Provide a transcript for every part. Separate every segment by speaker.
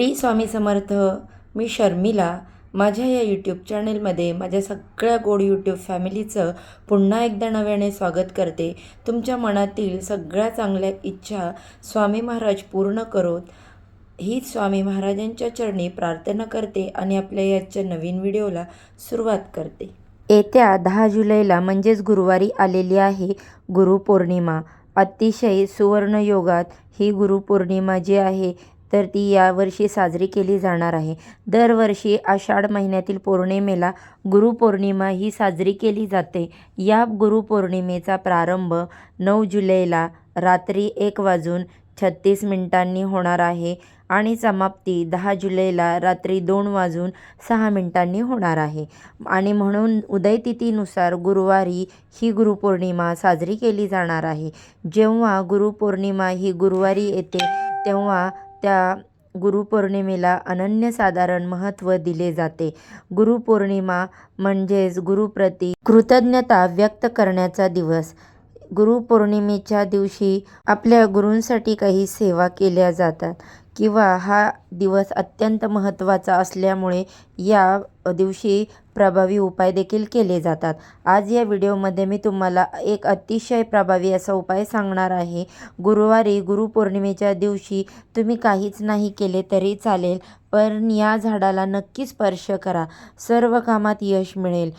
Speaker 1: T Swami Samarth मी शर्मिला. माझ्या या YouTube चॅनेलमध्ये माझ्या सगळ्या गोड यूट्यूब फॅमिलीचं पुन्हा एकदा नव्याने स्वागत करते. तुमच्या मनातील सगळ्या चांगल्या इच्छा स्वामी महाराज पूर्ण करोत. ही स्वामी महाराजांच्या चरणी प्रार्थना करते आणि आपल्या याच्या नवीन व्हिडिओला सुरुवात करते. येत्या दहा जुलैला म्हणजेच गुरुवारी आलेली आहे गुरुपौर्णिमा. अतिशय सुवर्णयोगात ही गुरुपौर्णिमा जी आहे तर ती यावर्षी साजरी केली जाणार आहे. दरवर्षी आषाढ महिन्यातील पौर्णिमेला गुरुपौर्णिमा ही साजरी केली जाते. या गुरुपौर्णिमेचा प्रारंभ नऊ जुलैला रात्री एक वाजून छत्तीस मिनिटांनी होणार आहे आणि समाप्ती दहा जुलैला रात्री दोन वाजून सहा मिनिटांनी होणार आहे. आणि म्हणून उदयतिथीनुसार गुरुवारी ही गुरुपौर्णिमा साजरी केली जाणार आहे. जेव्हा गुरुपौर्णिमा ही गुरुवारी येते तेव्हा त्या गुरुपौर्णिमेला अनन्यसाधारण महत्त्व दिले जाते. गुरुपौर्णिमा म्हणजेच गुरुप्रती कृतज्ञता व्यक्त करण्याचा दिवस. गुरुपौर्णिमेच्या दिवशी आपल्या गुरूंसाठी काही सेवा केल्या जातात किंवा हा दिवस अत्यंत महत्त्वाचा असल्यामुळे या दिवशी प्रभावी उपाय देखील केले जातात. आज या व्हिडिओमध्ये मी तुम्हाला एक अतिशय प्रभावी असा उपाय सांगणार आहे. गुरुवारी गुरुपौर्णिमेच्या दिवशी तुम्ही काहीच नाही केले तरी चालेल पण या झाडाला नक्की स्पर्श करा. सर्व कामात यश मिळेल.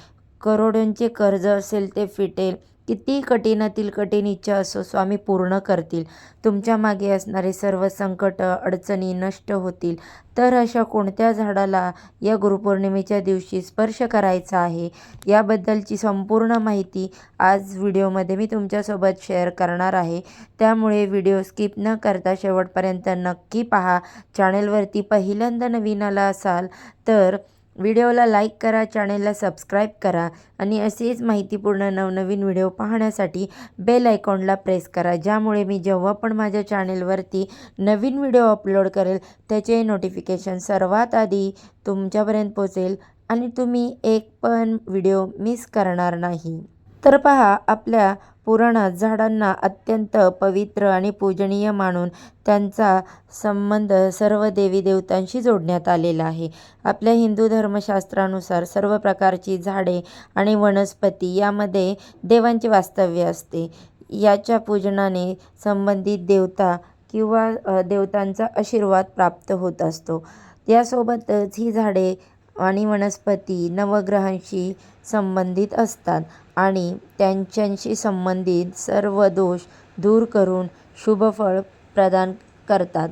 Speaker 1: करोडोंचे कर्ज असेल ते फिटेल. किती कठीणातील कठीण इच्छा असो स्वामी पूर्ण करतील. तुमच्या मागे असणारे सर्व संकट अडचणी नष्ट होतील. तर अशा कोणत्या झाडाला या गुरुपौर्णिमेच्या दिवशी स्पर्श करायचा आहे याबद्दलची संपूर्ण माहिती आज व्हिडिओमध्ये मी तुमच्यासोबत शेअर करणार आहे. त्यामुळे व्हिडिओ स्किप न करता शेवटपर्यंत नक्की पहा. चॅनेलवरती पहिल्यांदा नवीन आला असाल तर व्हिडिओला लाईक करा चॅनेलला सबस्क्राईब करा आणि असेच माहितीपूर्ण नवनवीन व्हिडिओ पाहण्यासाठी बेल आयकॉनला प्रेस करा ज्यामुळे मी जेव्हा पण माझ्या चॅनेलवरती नवीन व्हिडिओ अपलोड करेल त्याचे नोटिफिकेशन सर्वात आधी तुमच्यापर्यंत पोचेल आणि तुम्ही एक पण व्हिडिओ मिस करणार नाही. तर पहा आपल्या पुराणात झाडांना अत्यंत पवित्र आणि पूजनीय मानून त्यांचा संबंध सर्व देवी देवतांशी जोडण्यात आलेला आहे. आपल्या हिंदू धर्मशास्त्रानुसार सर्व प्रकारची झाडे आणि वनस्पती यामध्ये देवांचे वास्तव्य असते. याच्या पूजनाने संबंधित देवता किंवा देवतांचा आशीर्वाद प्राप्त होत असतो. यासोबतच ही झाडे आणि वनस्पती नवग्रहांशी संबंधित असतात आणि त्यांच्याशी संबंधित सर्व दोष दूर करून शुभफळ प्रदान करतात.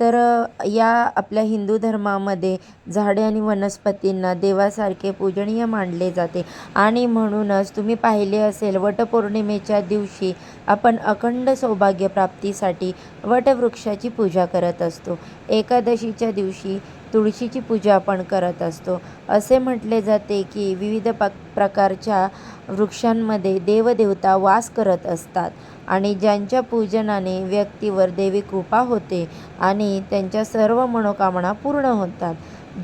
Speaker 1: तर या आपल्या हिंदू धर्मामध्ये झाडे आणि वनस्पतींना देवासारखे पूजनीय मानले जाते. आणि म्हणूनच तुम्ही पाहिले असेल वटपौर्णिमेच्या दिवशी आपण अखंड सौभाग्य प्राप्तीसाठी वटवृक्षाची पूजा करत असतो. एकादशीच्या दिवशी तुळशीची पूजा आपण करत असतो. असे म्हटले जाते की विविध प प्रकारच्या वृक्षांमध्ये देवदेवता वास करत असतात आणि ज्यांच्या पूजनाने व्यक्तीवर देवी कृपा होते आणि त्यांच्या सर्व मनोकामना पूर्ण होतात.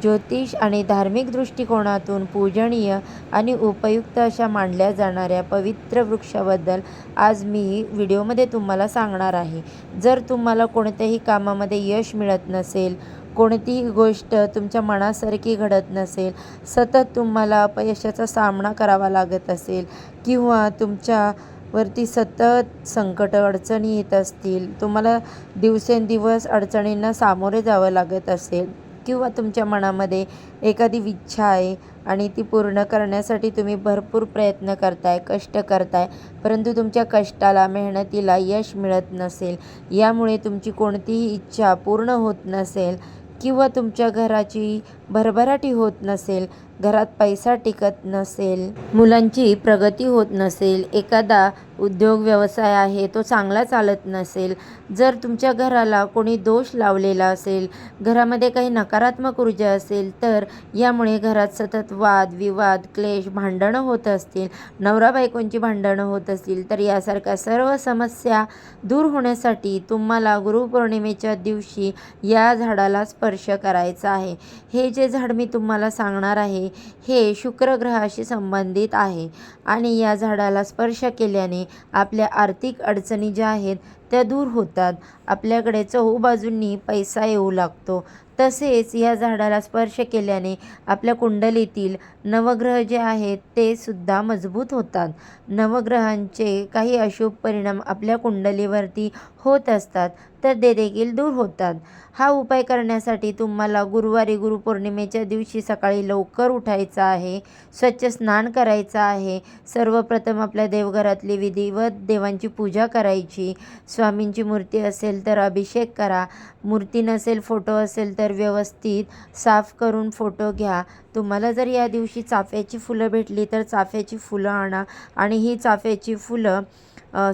Speaker 1: ज्योतिष आणि धार्मिक दृष्टिकोनातून पूजनीय आणि उपयुक्त अशा मानल्या जाणाऱ्या पवित्र वृक्षाबद्दल आज मी व्हिडिओमध्ये तुम्हाला सांगणार आहे. जर तुम्हाला कोणत्याही कामामध्ये यश मिळत नसेल कोणतीही गोष्ट तुमच्या मनासारखी घडत नसेल सतत तुम्हाला अपयशाचा सामना करावा लागत असेल किंवा तुमच्यावरती सतत संकट अडचणी येत असतील तुम्हाला दिवसेंदिवस अडचणींना सामोरे जावं लागत असेल किंवा तुमच्या मनामध्ये एखादी इच्छा आहे आणि ती पूर्ण करण्यासाठी तुम्ही भरपूर प्रयत्न करताय कष्ट करताय परंतु तुमच्या कष्टाला मेहनतीला यश मिळत नसेल यामुळे तुमची कोणतीही इच्छा पूर्ण होत नसेल किंवा तुमच्या घराची भरभराटी होत नसेल घरात पैसा टिकत नसेल मुलांची प्रगती होत नसेल एखादा उद्योग व्यवसाय आहे तो चांगला चालत नसेल जर तुमच्या घराला कोणी दोष लावलेला असेल घरामध्ये काही नकारात्मक ऊर्जा असेल तर यामुळे घरात सतत वाद विवाद क्लेश भांडणं होत असतील नवरा बायकोंची भांडणं होत असतील तर यासारख्या सर्व समस्या दूर होण्यासाठी तुम्हाला गुरुपौर्णिमेच्या दिवशी या झाडाला स्पर्श करायचा आहे. हे जे झाड मी तुम्हाला सांगणार आहे हे शुक्रग्रहाशी संबंधित आहे. आणि या झाडाला स्पर्श केल्याने आपल्या आर्थिक अडचणी ज्या आहेत त्या दूर होतात. आपल्याकडे चहूबाजूंनी पैसा येऊ लागतो. तसेच या झाडाला स्पर्श केल्याने आपल्या कुंडलीतील नवग्रह जे आहेत ते सुद्धा मजबूत होतात. नवग्रहांचे काही अशुभ परिणाम आपल्या कुंडलीवरती होत असतात तर ते देखील दूर होतात. हा उपाय करण्यासाठी तुम्हाला गुरुवारी गुरुपौर्णिमेच्या दिवशी सकाळी लवकर उठायचं आहे स्वच्छ स्नान करायचं आहे. सर्वप्रथम आपल्या देवघरातली विधिवत देवांची पूजा करायची. स्वामींची मूर्ती असेल तर अभिषेक करा. मूर्ती नसेल फोटो असेल तर व्यवस्थित साफ करून फोटो घ्या. तुम्हाला जर या दिवशी चाफ्याची फुलं भेटली तर चाफ्याची फुलं आणा आणि ही चाफ्याची फुलं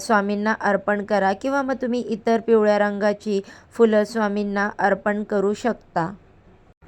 Speaker 1: स्वामींना अर्पण करा किंवा मग तुम्ही इतर पिवळ्या रंगाची फुलं स्वामींना अर्पण करू शकता.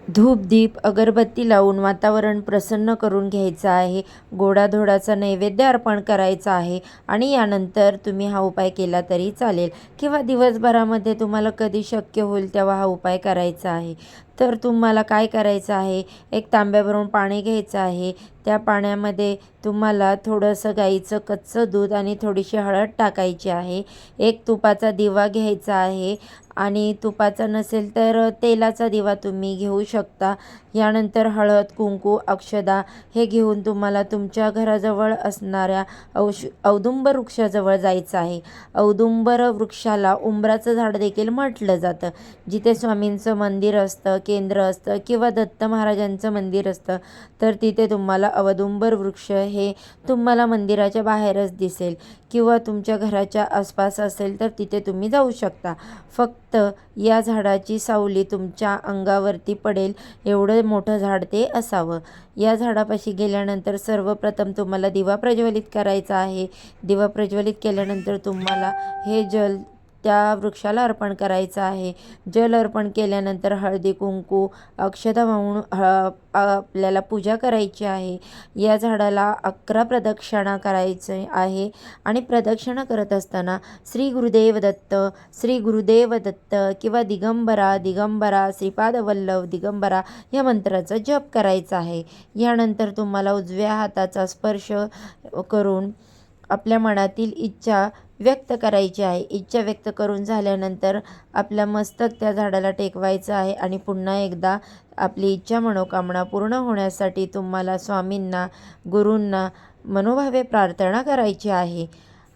Speaker 1: धूप दीप अगरबत्ती लावून वातावरण प्रसन्न करून घ्यायचं आहे. गोडाधोडाचा नैवेद्य अर्पण करायचा आहे आणि यानंतर तुम्ही हा उपाय केला तरी चालेल. किंवा दिवसभरामध्ये तुम्हाला कधी शक्य होईल तेव्हा हा उपाय करायचा आहे. तर तुम्हाला काय करायचं आहे? एक तांब्याभरून पाणी घ्यायचं आहे. त्या पाण्यामध्ये तुम्हाला थोडंसं गाईचं कच्चं दूध आणि थोडीशी हळद टाकायची आहे. एक तुपाचा दिवा घ्यायचा आहे. आणि तुपाचा नसेल तर तेलाचा दिवा तुम्ही घेऊ शकता. यानंतर हळद कुंकू अक्षदा हे घेऊन तुम्हाला तुमच्या घराजवळ असणाऱ्या औष औदुंबर वृक्षाजवळ जायचं आहे. औदुंबर वृक्षाला उंबराचं झाड देखील म्हटलं जातं. जिथे स्वामींचं मंदिर असतं केंद्र असतं किंवा दत्त महाराजांचं मंदिर असतं तर तिथे तुम्हाला अवदुंबर वृक्ष हे तुम्हाला मंदिराच्या बाहेरच दिसेल किंवा तुमच्या घराच्या आसपास असेल तर तिथे तुम्ही जाऊ शकता. फक्त या झाडाची सावली तुमच्या अंगावरती पडेल. एवढं मोठं झाड ते असावं. या झाडापाशी गेल्यानंतर सर्वप्रथम तुम्हाला दिवा प्रज्वलित करायचा आहे. दिवा प्रज्वलित केल्यानंतर तुम्हाला हे जल त्या वृक्षाला अर्पण करायचं आहे. जल अर्पण केल्यानंतर हळदी कुंकू अक्षता वाहून ह आपल्याला पूजा करायची आहे. या झाडाला अकरा प्रदक्षिणा करायचे आहे आणि प्रदक्षिणा करत असताना श्री गुरुदेव दत्त श्री गुरुदेव दत्त किंवा दिगंबरा दिगंबरा श्रीपाद वल्लभ दिगंबरा या मंत्राचा जप करायचा आहे. यानंतर तुम्हाला उजव्या हाताचा स्पर्श करून आपल्या मनातील इच्छा व्यक्त करायची आहे. इच्छा व्यक्त करून झाल्यानंतर आपलं मस्तक त्या झाडाला टेकवायचं आहे आणि पुन्हा एकदा आपली इच्छा मनोकामना पूर्ण होण्यासाठी तुम्हाला स्वामींना गुरूंना मनोभावे प्रार्थना करायची आहे.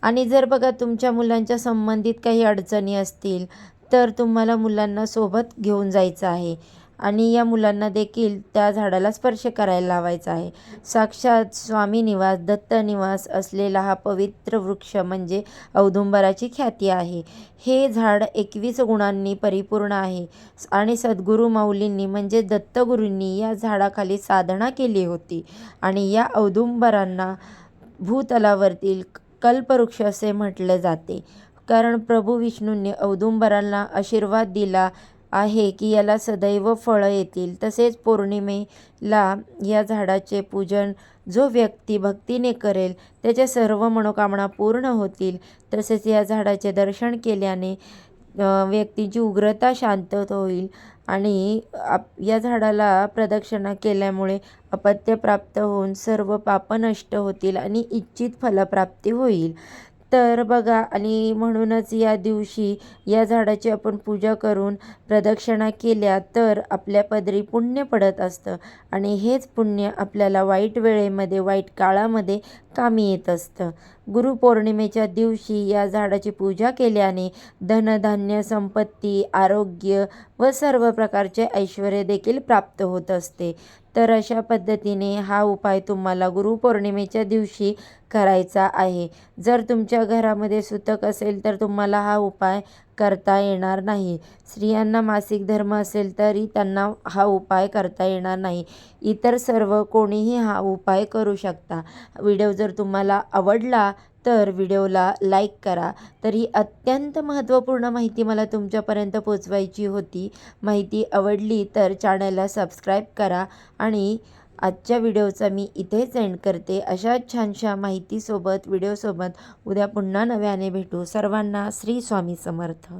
Speaker 1: आणि जर बघा तुमच्या मुलांच्या संबंधित काही अडचणी असतील तर तुम्हाला मुलांना सोबत घेऊन जायचं आहे. आणि या मुलांना देखील त्या झाडाला स्पर्श करायला लावायचा आहे. साक्षात स्वामी निवास दत्त निवास असलेला हा पवित्र वृक्ष म्हणजे औदुंबराची ख्याती आहे. हे झाड एकवीस गुणांनी परिपूर्ण आहे आणि सद्गुरू माऊलींनी म्हणजे दत्तगुरूंनी या झाडाखाली साधना केली होती आणि या औदुंबरांना भूतलावरतील कल्पवृक्ष असे म्हटलं जाते. कारण प्रभू विष्णूंनी औदुंबरांना आशीर्वाद दिला आहे की याला सदैव फळं येतील. तसेच पौर्णिमेला या झाडाचे पूजन जो व्यक्ती भक्तीने करेल त्याच्या सर्व मनोकामना पूर्ण होतील. तसेच या झाडाचे दर्शन केल्याने व्यक्तीची उग्रता शांत होईल आणि आप या झाडाला प्रदक्षिणा केल्यामुळे अपत्य प्राप्त होऊन सर्व पाप नष्ट होतील आणि इच्छित फलप्राप्ती होईल. तर बघा आणि म्हणूनच या दिवशी या झाडाची आपण पूजा करून प्रदक्षिणा केल्या तर आपल्या पदरी पुण्य पडत असतं. आणि हेच पुण्य आपल्याला वाईट वेळेमध्ये वाईट काळामध्ये कामी येत असतं. गुरुपौर्णिमेच्या दिवशी या झाडाची पूजा केल्याने धनधान्य संपत्ती आरोग्य व सर्व प्रकारचे ऐश्वर देखील प्राप्त होत असते. तर अशा पद्धतीने हा उपाय तुम्हाला गुरुपौर्णिमेच्या दिवशी करायचा आहे. जर तुमच्या घरामध्ये सुतक असेल तर तुम्हाला हा उपाय करता येणार नाही. स्त्रियांना मासिक धर्म असेल तरी त्यांना हा उपाय करता येणार नाही. इतर सर्व कोणीही हा उपाय करू शकता. व्हिडिओ जर तुम्हाला आवडला तर व्हिडिओला लाईक करा. तर ही अत्यंत महत्त्वपूर्ण माहिती मला तुमच्यापर्यंत पोचवायची होती. माहिती आवडली तर चॅनलला सबस्क्राईब करा आणि आजच्या व्हिडिओचा मी इथेच एंड करते. अशा छानशा माहितीसोबत व्हिडिओसोबत उद्या पुन्हा नव्याने भेटू. सर्वांना श्री स्वामी समर्थ.